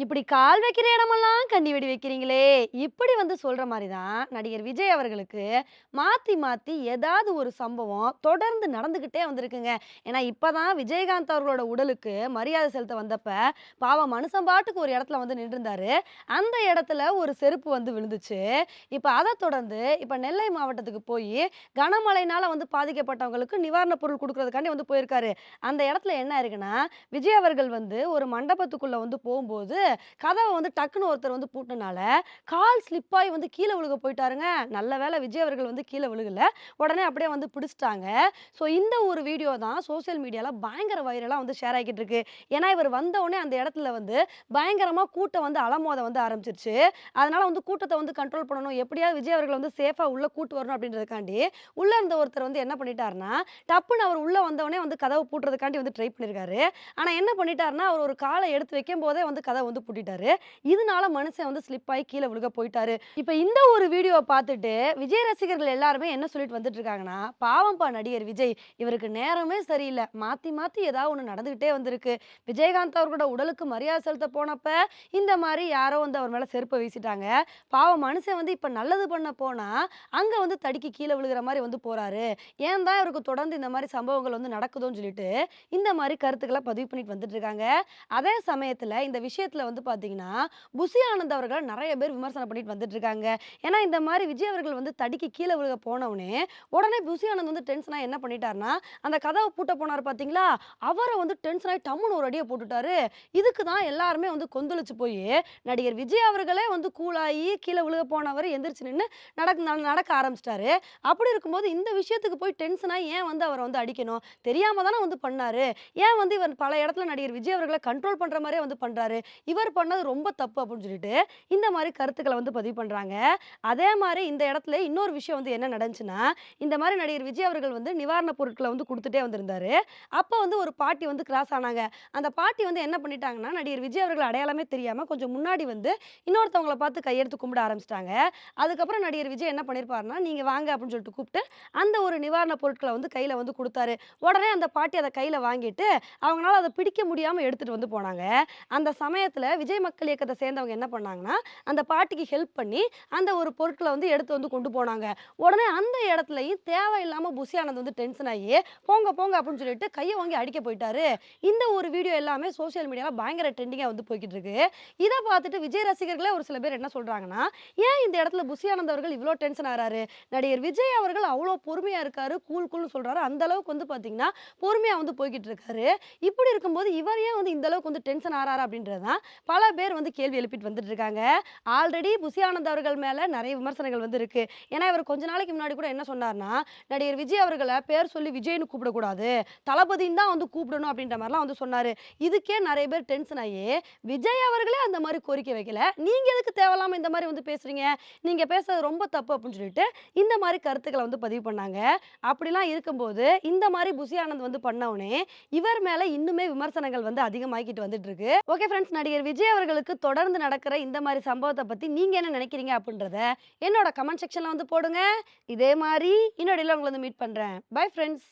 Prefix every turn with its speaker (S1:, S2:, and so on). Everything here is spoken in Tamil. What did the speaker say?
S1: இப்படி கால் வைக்கிற இடமெல்லாம் கண்ணி வெடி வைக்கிறீங்களே! இப்படி வந்து சொல்கிற மாதிரி தான் நடிகர் விஜய் அவர்களுக்கு மாற்றி மாற்றி ஏதாவது ஒரு சம்பவம் தொடர்ந்து நடந்துக்கிட்டே வந்திருக்குங்க. ஏன்னா, இப்போ தான் விஜயகாந்த் அவர்களோட உடலுக்கு மரியாதை செலுத்த வந்தப்ப, பாவம் மனுஷன் பாட்டுக்கு ஒரு இடத்துல வந்து நின்றுருந்தாரு அந்த இடத்துல ஒரு செருப்பு வந்து விழுந்துச்சு. இப்போ அதை தொடர்ந்து இப்போ நெல்லை மாவட்டத்துக்கு போய் கனமழையினால் வந்து பாதிக்கப்பட்டவங்களுக்கு நிவாரணப் பொருள் கொடுக்குறதுக்காண்டி வந்து போயிருக்காரு. அந்த இடத்துல என்ன ஆயிருக்குன்னா, விஜய் அவர்கள் வந்து ஒரு மண்டபத்துக்குள்ளே வந்து போகும்போது கதவை வந்து டக்குன்னு ஒருத்தர் வந்து பூட்டுனனால, கால் ஸ்லிப்பாகி வந்து கீழே விழுக போயிட்டாருங்க. நல்ல வேளை விஜய் அவர்கள் வந்து கீழே விழுகல. உடனே அப்படியே வந்து பிடிச்சிட்டாங்க ஸோ இந்த ஒரு வீடியோ தான் சோசியல் மீடியாவில் பயங்கர வைரலாக வந்து ஷேர் ஆகிட்டு இருக்கு. ஏன்னா, இவர் வந்தவுடனே அந்த இடத்துல வந்து பயங்கரமாக கூட்டம் வந்து அலமோத வந்து ஆரம்பிச்சிருச்சு அதனால வந்து கூட்டத்தை வந்து கண்ட்ரோல் பண்ணணும். எப்படியாவது விஜய் அவர்கள் வந்து சேஃபாக உள்ளே கூட்டு வரணும் அப்படின்றதுக்காண்டி, உள்ளே இருந்த ஒருத்தர் வந்து என்ன பண்ணிட்டாருன்னா, டப்புன்னு அவர் உள்ளே வந்தவொடனே வந்து கதவை பூட்டுறதுக்காண்டி வந்து ட்ரை பண்ணியிருக்காரு. ஆனால் என்ன பண்ணிட்டாருன்னா, அவர் ஒரு காலை எடுத்து வைக்கும் போதே வந்து கதை வந்து பூட்டிட்டாரு. இதனால மனுஷன் வந்து ஸ்லிப் ஆகி கீழே விழுக போயிட்டாரு. இப்போ இந்த ஒரு வீடியோவை பார்த்துட்டு, விஜய் ரசிகர்கள் எல்லாருமே என்ன சொல்லிட்டு வந்துட்டு இருக்காங்கன்னா, பாவம்பா நடிகர் விஜய். இவருக்கு நேரமே சரியில்லை மாத்தி மாத்தி ஏதாவது ஒண்ணு நடந்துகிட்டே வந்திருக்கு. விஜயகாந்த் அவர்களோட உடலுக்கு மரியாதை செலுத்த போனப்ப, இந்த மாதிரி யாரோ வந்து அவர் மேலே செருப்பை வீசிட்டாங்க. பாவம் மனுஷன் வந்து இப்போ நல்லது பண்ண போனா, அங்க வந்து தடுக்கி கீழே விழுகிற மாதிரி வந்து போறாரு. ஏன் தான் இவருக்கு தொடர்ந்து இந்த மாதிரி சம்பவங்கள் வந்து நடக்குதோன்னு சொல்லிட்டு, இந்த மாதிரி கருத்துக்களை பதிவு பண்ணிட்டு வந்துட்டு இருக்காங்க. அதே சமயத்துல இந்த விஷயத்துல வந்து பார்த்தீங்கன்னா, புசி ஆனந்த் அவர்கள் நிறைய பேர் விமர்சனம் பண்ணிட்டு வந்துட்டு இருக்காங்க. ஏன்னா, இந்த மாதிரி விஜய் அவர்கள் வந்து தடுக்கி கீழே விழுக போனவுடனே உடனே புசி ஆனந்த் வந்து டென்ஷனாக என்ன பண்ணிட்டாருன்னா, அந்த கதவை பூட்ட போனார் பார்த்தீங்களா, அவரை வந்து டென்ஷன் டம்முன்னு ஒரு அடியை போட்டுட்டாரு. இதுக்கு தான் எல்லாருமே வந்து கொந்தளிச்சு போய் நடிகர் விஜய் அவர்களே வந்து கூலாகி கீழே விழுக போனவர் எந்திரிச்சு நின்று நடக்க நடக்க ஆரம்பிச்சிட்டாரு அப்படி இருக்கும்போது இந்த விஷயத்துக்கு போய் டென்ஷனாக ஏன் வந்து அவரை வந்து அடிக்கணும்? தெரியாம தானே வந்து பண்ணாரு. ஏன் வந்து இவர் பல இடத்துல நடிகர் விஜய் அவர்களை கண்ட்ரோல் பண்ணுற மாதிரியே வந்து பண்ணுறாரு இவர் பண்ணது ரொம்ப தப்பு அப்படின்னு சொல்லிட்டு, இந்த மாதிரி கருத்துக்களை வந்து பதிவு பண்ணுறாங்க அதே மாதிரி இந்த இடத்துல இன்னொரு விஷயம் வந்து என்ன நடந்துச்சுன்னா, இந்த மாதிரி நடிகர் விஜய் அவர்கள் வந்து நிவாரணப் பொருட்களை வந்து கொடுத்துட்டே வந்திருந்தாரு. அப்போ வந்து ஒரு பாட்டி வந்து கிராஸ் ஆனாங்க. அந்த பாட்டி வந்து என்ன பண்ணிட்டாங்கன்னா, நடிகர் விஜய் அவர்கள் அடையாளமே தெரியாமல் கொஞ்சம் முன்னாடி வந்து இன்னொருத்தவங்கள பார்த்து கையெடுத்து கும்பிட ஆரம்பிச்சிட்டாங்க அதுக்கப்புறம் நடிகர் விஜய் என்ன பண்ணியிருப்பாருன்னா, நீங்கள் வாங்க" அப்படின்னு சொல்லிட்டு கூப்பிட்டு அந்த ஒரு நிவாரணப் பொருட்களை வந்து கையில் வந்து கொடுத்தாரு உடனே அந்த பாட்டி அதை கையில் வாங்கிட்டு, அவங்களால அதை பிடிக்க முடியாமல் எடுத்துகிட்டு வந்து போனாங்க. அந்த சமயத்தில் விஜய் மக்கள் இயக்கத்தை சேர்ந்தவங்க என்ன பண்ணாங்கன்னா, அந்த பாட்டிக்கு ஹெல்ப் பண்ணி, அந்த ஒரு பொருட்களை வந்து எடுத்து வந்து கொண்டு போனாங்க. உடனே அந்த இடத்துலையும் தேவையில்லாமல் புசி ஆனந்த் வந்து டென்ஷன் ஆகி "போங்க போங்க" அப்படின்னு சொல்லிட்டு கையை வாங்கி அடிக்க போயிட்டாரு. இந்த ஒரு வீடியோ எல்லாமே சோசியல் மீடியாவில் பயங்கர ட்ரெண்டிங்காக வந்து போய்கிட்டு இருக்கு. இதை பார்த்துட்டு விஜய் ரசிகர்களே ஒரு சில பேர் என்ன சொல்கிறாங்கன்னா "ஏன் இந்த இடத்துல புசி ஆனந்த் அவர்கள் இவ்வளோ டென்ஷன் ஆகுறாரு? நடிகர் விஜய் அவர்கள் அவ்வளோ பொறுமையாக இருக்காரு. கூல் கூல்னு சொல்கிறாரு அந்த அளவுக்கு வந்து பார்த்தீங்கன்னா, பொறுமையாக வந்து போய்கிட்டு இருக்காரு. இப்படி இருக்கும்போது இவர் ஏன் வந்து இந்த அளவுக்கு வந்து டென்ஷன் ஆறாரு?" அப்படின்றது தான் பல பேர் வந்து கேள்வி எழுப்பிட்டு வந்துட்டு இருக்காங்க. ஆல்ரெடி புசி ஆனந்த் அவர்கள் மேல நிறைய விமர்சனங்கள் வந்து இருக்கு. ஏன்னா, இவர் கொஞ்ச நாளைக்கு முன்னாடி கூட என்ன சொன்னார்னா, நடிகர் விஜய் அவர்களை பேர் சொல்லி விஜய்னு கூப்பிடக்கூடாது. தளபதின்னு தான் வந்து கூப்பிடணும் அப்படின்ற மாதிரிலாம் வந்து சொன்னார் இதுக்கே நிறைய பேர் டென்ஷன் ஆகி விஜய் அவர்களே அந்த மாதிரி கோரிக்கை வைக்கல. நீங்க எதுக்கு தேவையில்லாமல் இந்த மாதிரி வந்து பேசுறீங்க? நீங்க பேசுறது ரொம்ப தப்பு அப்படின்னு சொல்லிட்டு, இந்த மாதிரி கருத்துக்களை வந்து பதிவு பண்ணாங்க. அப்படிலாம் இருக்கும்போது, இந்த மாதிரி புசி ஆனந்த் வந்து பண்ணவுனே, இவர் மேல இன்னுமே விமர்சனங்கள் வந்து அதிகமாகிக்கிட்டு வந்துட்டு இருக்கு. ஓகே ஃப்ரெண்ட்ஸ் நடிகர் விஜய் அவர்களுக்கு தொடர்ந்து நடக்கிற இந்த மாதிரி சம்பவத்தை பத்தி நீங்க என்ன நினைக்கிறீங்க அப்படின்றத என்னோட கமெண்ட் செக்ஷனில் வந்து போடுங்க. இதே மாதிரி இன்னொடையில் உங்கள வந்து மீட் பண்றேன். Bye friends